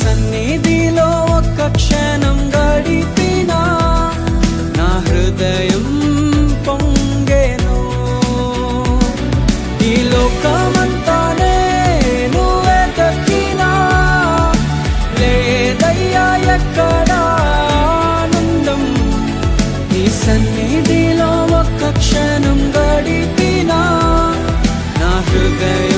సన్నిధిలో ఒక్క క్షణం గడిపినా నా హృదయం పొంగేను. ఈ లోకమంతానే నువ్వే దక్కినా లేదయ్యా ఎక్కడ ఆనందం. ఈ సన్నిధిలో ఒక్క క్షణం గడిపినా నా హృదయం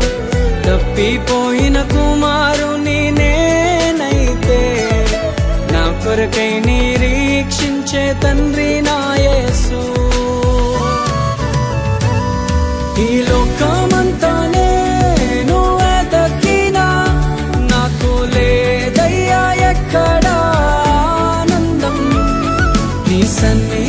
తప్పిపోయిన కుమారుని నేనైతే నా కొరకై నిరీక్షించే తండ్రి నా యేసు. ఈ లోకమంతా నేను వెతకినా నాకు లేదయ్యా ఎక్కడ ఆనందం. నీ సన్ని